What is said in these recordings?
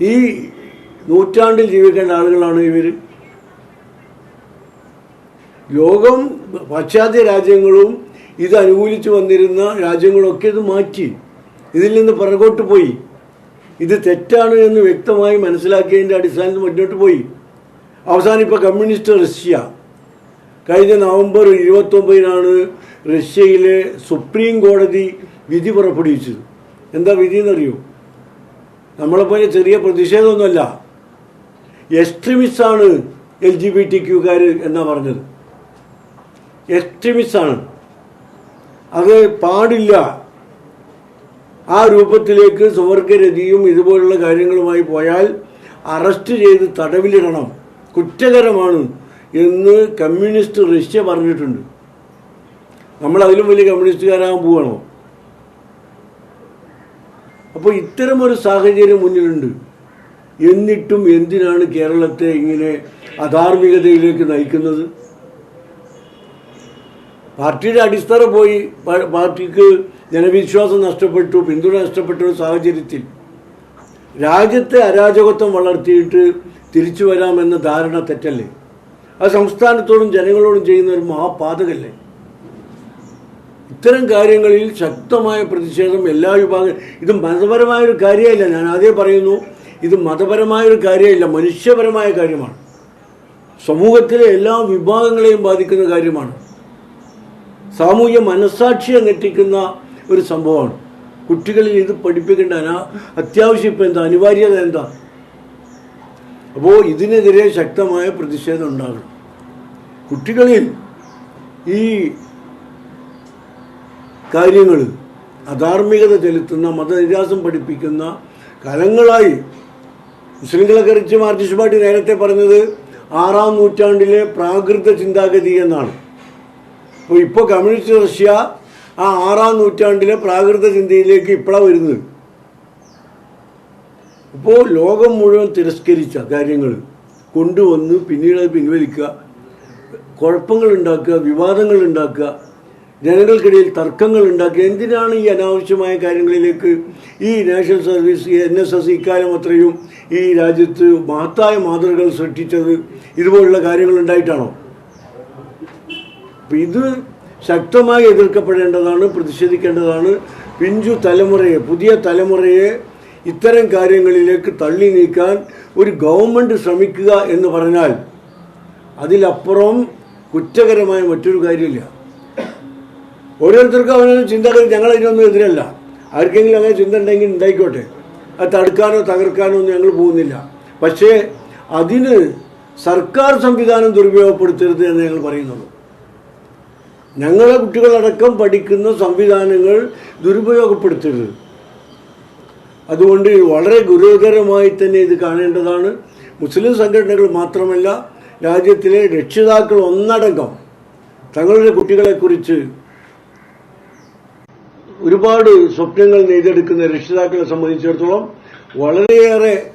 ഈ നൂറ്റാണ്ടിൽ ജീവിക്കേണ്ട ആളുകളാണ് ഇവർ ലോകം പാശ്ചാത്യ രാജ്യങ്ങളും ഇത് അനുകൂലിച്ചു വന്നിരുന്ന രാജ്യങ്ങളൊക്കെ ഇത് മാറ്റി. ഇതിൽ നിന്ന് പിറകോട്ട് പോയി. ഇത് തെറ്റാണ് എന്ന് വ്യക്തമായി മനസ്സിലാക്കിയതിന്റെ അടിസ്ഥാനത്തിൽ മുന്നോട്ട് പോയി. അവസാനം ഇപ്പോൾ കമ്മ്യൂണിസ്റ്റ് റഷ്യ. കഴിഞ്ഞ നവംബർ ഇരുപത്തൊമ്പതിനാണ് റഷ്യയിലെ സുപ്രീം കോടതി വിധി പുറപ്പെടുവിച്ചത്. എന്താ വിധി എന്നറിയോ? നമ്മളെപ്പോലെ ചെറിയ പ്രതിഷേധമൊന്നുമല്ല. എക്സ്ട്രീമിസ്റ്റാണ് എൽ ജി ബി ടി ക്യൂക്കാർ എന്നാ പറഞ്ഞത്. എക്സ്ട്രീമിസ്റ്റാണ്. അത് പാടില്ല. ആ രൂപത്തിലേക്ക് സുവർഗരതിയും ഇതുപോലുള്ള കാര്യങ്ങളുമായി പോയാൽ അറസ്റ്റ് ചെയ്ത് തടവിലിടണം. കുറ്റകരമാണ് എന്ന് കമ്മ്യൂണിസ്റ്റ് റഷ്യ പറഞ്ഞിട്ടുണ്ട്. നമ്മൾ അതിലും വലിയ കമ്മ്യൂണിസ്റ്റുകാരാകാൻ പോവാണോ? അപ്പോൾ ഇത്തരമൊരു സാഹചര്യം മുന്നിലുണ്ട്. എന്നിട്ടും എന്തിനാണ് കേരളത്തെ ഇങ്ങനെ അധാർമികതയിലേക്ക് നയിക്കുന്നത്? പാർട്ടിയുടെ അടിസ്ഥാനം പോയി പാർട്ടിക്ക് ജനവിശ്വാസം നഷ്ടപ്പെട്ടു പിന്തുണ നഷ്ടപ്പെട്ട ഒരു സാഹചര്യത്തിൽ രാജ്യത്തെ അരാജകത്വം വളർത്തിയിട്ട് തിരിച്ചു വരാമെന്ന ധാരണ തെറ്റല്ലേ? അത് സംസ്ഥാനത്തോടും ജനങ്ങളോടും ചെയ്യുന്ന ഒരു മഹാപാതകല്ലേ? ഇത്തരം കാര്യങ്ങളിൽ ശക്തമായ പ്രതിഷേധം എല്ലാ വിഭാഗം ഇത് മതപരമായൊരു കാര്യമല്ല. ഞാൻ ആദ്യം പറയുന്നു ഇത് മതപരമായൊരു കാര്യമല്ല മനുഷ്യപരമായ കാര്യമാണ്. സമൂഹത്തിലെ എല്ലാ വിഭാഗങ്ങളെയും ബാധിക്കുന്ന കാര്യമാണ്. സാമൂഹ്യ മനസാക്ഷിയെ ഞെട്ടിക്കുന്ന ഒരു സംഭവമാണ്. കുട്ടികളിൽ ഇത് പഠിപ്പിക്കേണ്ട അത്യാവശ്യം ഇപ്പം എന്താ അനിവാര്യത എന്താ? അപ്പോൾ ഇതിനെതിരെ ശക്തമായ പ്രതിഷേധം ഉണ്ടാകണം. കുട്ടികളിൽ ഈ കാര്യങ്ങൾ അധാർമികത ചെലുത്തുന്ന മതനിരാസം പഠിപ്പിക്കുന്ന കാലങ്ങളായി മുസ്ലിങ്ങളെ കുറിച്ച് മാർക്സിസ്റ്റ് പാർട്ടി നേരത്തെ പറഞ്ഞത് ആറാം നൂറ്റാണ്ടിലെ പ്രാകൃത ചിന്താഗതി എന്നാണ്. അപ്പോൾ ഇപ്പോൾ കമ്മ്യൂണിസ്റ്റ് റഷ്യ ആ ആറാം നൂറ്റാണ്ടിലെ പ്രാകൃത ചിന്തയിലേക്ക് ഇപ്പോഴാണ് വരുന്നത്. ഇപ്പോൾ ലോകം മുഴുവൻ തിരസ്കരിച്ച കാര്യങ്ങൾ കൊണ്ടുവന്ന് പിന്നീട് അത് പിൻവലിക്കുക കുഴപ്പങ്ങൾ ഉണ്ടാക്കുക വിവാദങ്ങൾ ഉണ്ടാക്കുക ജനങ്ങൾക്കിടയിൽ തർക്കങ്ങൾ ഉണ്ടാക്കുക എന്തിനാണ് ഈ അനാവശ്യമായ കാര്യങ്ങളിലേക്ക് ഈ national service N S S ഇക്കാലം അത്രയും ഈ രാജ്യത്ത് മഹത്തായ മാതൃകകൾ സൃഷ്ടിച്ചത് ഇതുപോലുള്ള കാര്യങ്ങൾ ഉണ്ടായിട്ടാണോ? ഇത് ശക്തമായി എതിർക്കപ്പെടേണ്ടതാണ് പ്രതിഷേധിക്കേണ്ടതാണ്. പിഞ്ചു തലമുറയെ പുതിയ തലമുറയെ ഇത്തരം കാര്യങ്ങളിലേക്ക് തള്ളി നീക്കാൻ ഒരു ഗവൺമെന്റ് ശ്രമിക്കുക എന്ന് പറഞ്ഞാൽ അതിലപ്പുറം കുറ്റകരമായ മറ്റൊരു കാര്യമില്ല. ഓരോരുത്തർക്കും അവനൊരു ചിന്തകൾ ഞങ്ങൾ ഇതിനൊന്നും എതിരല്ല. ആർക്കെങ്കിലും അങ്ങനെ ചിന്ത ഉണ്ടെങ്കിൽ ഉണ്ടായിക്കോട്ടെ. അത് തടുക്കാനോ തകർക്കാനോ ഒന്നും ഞങ്ങൾ പോകുന്നില്ല. പക്ഷേ അതിന് സർക്കാർ സംവിധാനം ദുരുപയോഗപ്പെടുത്തരുത് എന്ന് ഞങ്ങൾ പറയുന്നുള്ളൂ. ഞങ്ങളെ കുട്ടികളടക്കം പഠിക്കുന്ന സംവിധാനങ്ങൾ ദുരുപയോഗപ്പെടുത്തരുത്. അതുകൊണ്ട് വളരെ ഗുരുതരമായി തന്നെ ഇത് കാണേണ്ടതാണ്. മുസ്ലിം സംഘടനകൾ മാത്രമല്ല രാജ്യത്തിലെ രക്ഷിതാക്കൾ ഒന്നടങ്കം തങ്ങളുടെ കുട്ടികളെക്കുറിച്ച് ഒരുപാട് സ്വപ്നങ്ങൾ നെയ്തെടുക്കുന്ന രക്ഷിതാക്കളെ സംബന്ധിച്ചിടത്തോളം വളരെയേറെ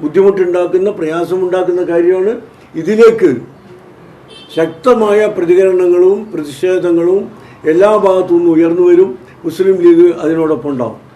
ബുദ്ധിമുട്ടുണ്ടാക്കുന്ന പ്രയാസമുണ്ടാക്കുന്ന കാര്യമാണ്. ഇതിലേക്ക് ശക്തമായ പ്രതികരണങ്ങളും പ്രതിഷേധങ്ങളും എല്ലാ ഭാഗത്തു നിന്നും ഉയർന്നു വരും. മുസ്ലിം ലീഗ് അതിനോടൊപ്പം ഉണ്ടാവും.